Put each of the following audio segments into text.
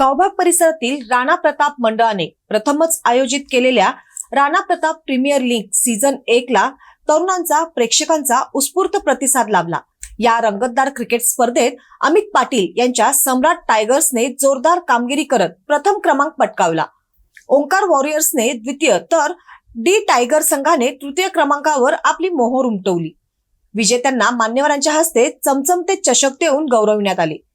गावभाग परिसरातील राणा प्रताप मंडळाने प्रथमच आयोजित केलेल्या Rana Pratap premier league season एक ला तरुणांचा प्रेक्षकांचा उत्स्फूर्त प्रतिसाद लाभला. या रंगतदार क्रिकेट स्पर्धेत अमित पाटील यांच्या सम्राट टायगर्सने जोरदार कामगिरी करत प्रथम क्रमांक पटकावला. ओंकार वॉरियर्सने द्वितीय तर डी टायगर संघाने तृतीय क्रमांकावर आपली मोहोर उमटवली. विजेत्यांना मान्यवरांच्या हस्ते चमचमते चषक देऊन गौरविण्यात आले.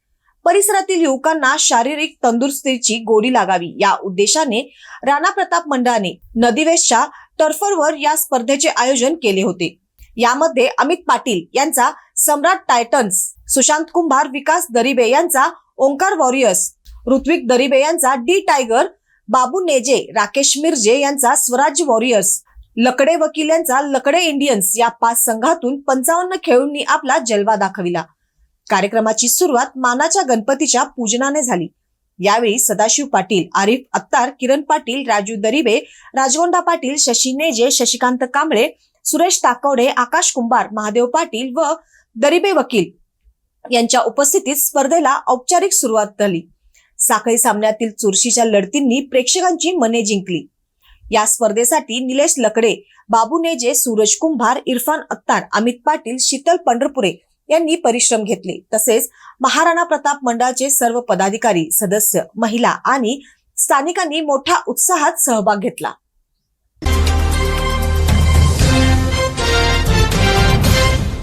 परिसरातील युवकांना शारीरिक तंदुरुस्तीची गोडी लागावी. या उद्देशाने राणा प्रताप मंडळाने नदीवेशच्या टर्फरवर या स्पर्धेचे आयोजन केले होते. यामध्ये अमित पाटील यांचा सम्राट टायटन्स सुशांत कुंभार विकास दरिबे यांचा ओंकार वॉरियर्स ऋत्विक दरिबे यांचा डी टायगर बाबू नेजे राकेश मिर्जे यांचा स्वराज्य वॉरियर्स लकडे वकील यांचा लकडे इंडियन्स या पाच संघातून पंचावन्न खेळूंनी आपला जलवा दाखविला. कार्यक्रमाची सुरुवात मानाच्या गणपतीच्या पूजनाने झाली. यावेळी सदाशिव पाटील आरिफ अत्तार किरण पाटील राजू दरिबे राजगोंडा पाटील शशी नेजे शशिकांत कांबळे सुरेश ताकवडे आकाश कुंभार महादेव पाटील व दरिबे वकील यांच्या उपस्थितीत स्पर्धेला औपचारिक सुरुवात झाली. साखळी सामन्यातील चुरशीच्या लढतींनी प्रेक्षकांची मने जिंकली. या स्पर्धेसाठी निलेश लकडे बाबू नेजे सूरज कुंभार इरफान अत्तार अमित पाटील शीतल पंढरपुरे यांनी परिश्रम घेतले. तसेच महाराणा प्रताप मंडळाचे सर्व पदाधिकारी सदस्य महिला आणि स्थानिकांनी मोठ्या उत्साहात सहभाग घेतला.